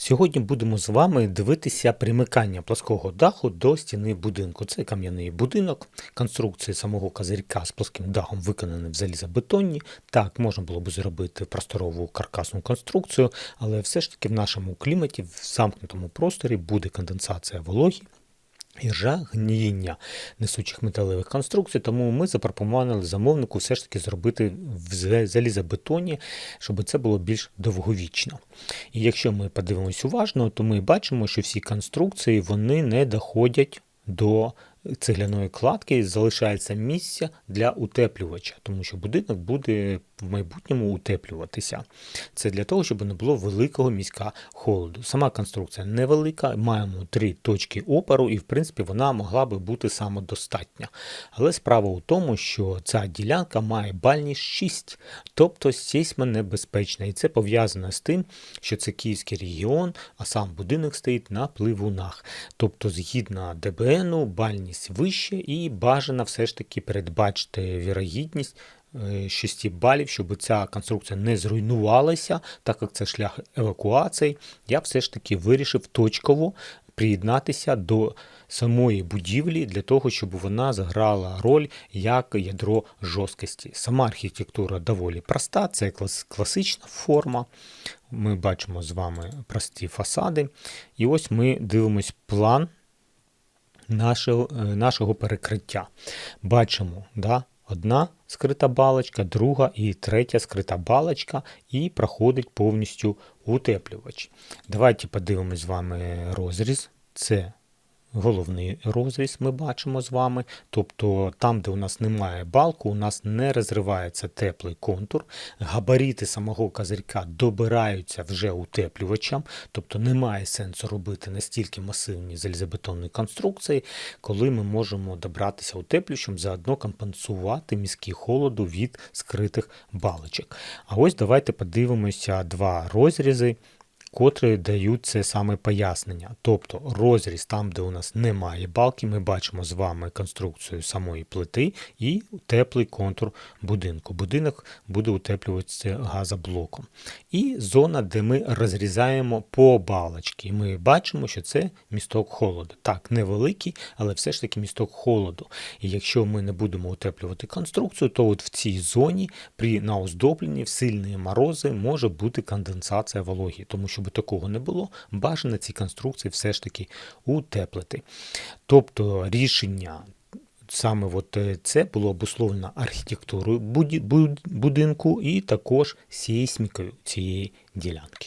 Сьогодні будемо з вами дивитися примикання плоского даху до стіни будинку. Це кам'яний будинок, конструкція самого козирька з плоским дахом виконані в залізобетонні. Так, можна було б зробити просторову каркасну конструкцію, але все ж таки в нашому кліматі, в замкнутому просторі буде конденсація вологі. Іржа гнієння несучих металевих конструкцій, тому ми запропонували замовнику все ж таки зробити в залізобетоні, щоб це було більш довговічно. І якщо ми подивимось уважно, то ми бачимо, що всі конструкції вони не доходять до цегляної кладки, залишається місце для утеплювача, тому що будинок буде в майбутньому утеплюватися. Це для того, щоб не було великого міська холоду. Сама конструкція невелика, маємо три точки опору, і в принципі вона могла би бути самодостатня. Але справа у тому, що ця ділянка має бальність 6, тобто сейсмонебезпечна. І це пов'язано з тим, що це Київський регіон, а сам будинок стоїть на пливунах. Тобто, згідно ДБНу, бальність вище і бажано все ж таки передбачити вірогідність. е, 6 балів, щоб ця конструкція не зруйнувалася, так як це шлях евакуації, я все ж таки вирішив точково приєднатися до самої будівлі для того, щоб вона заграла роль як ядро жорсткості. Сама архітектура доволі проста, це класична форма. Ми бачимо з вами прості фасади. І ось ми дивимось план нашого, е, нашого перекриття. Бачимо, да, одна скрита балочка, друга і третя скрита балочка, і проходить повністю утеплювач. Давайте подивимось з вами розріз. Це головний розріз ми бачимо з вами. Тобто там, де у нас немає балку, у нас не розривається теплий контур. Габаріти самого козирька добираються вже утеплювачам, тобто немає сенсу робити настільки масивні залізобетонні конструкції, коли ми можемо добратися утеплювачем, заодно компенсувати міський холоду від скритих балочок. А ось давайте подивимося два розрізи котрі дають це саме пояснення. Тобто розріз там, де у нас немає балки, ми бачимо з вами конструкцію самої плити і теплий контур будинку. Будинок буде утеплюватися газоблоком. І зона, де ми розрізаємо по балочці. І ми бачимо, що це місток холоду. Так, невеликий, але все ж таки місток холоду. І якщо ми не будемо утеплювати конструкцію, то от в цій зоні при на оздобленні в сильні морози може бути конденсація вологі. Тому щоб такого не було, бажано ці конструкції все ж таки утеплити. Тобто рішення. Саме от е, це було обусловлено архітектурою будинку і також сейсмікою цієї ділянки.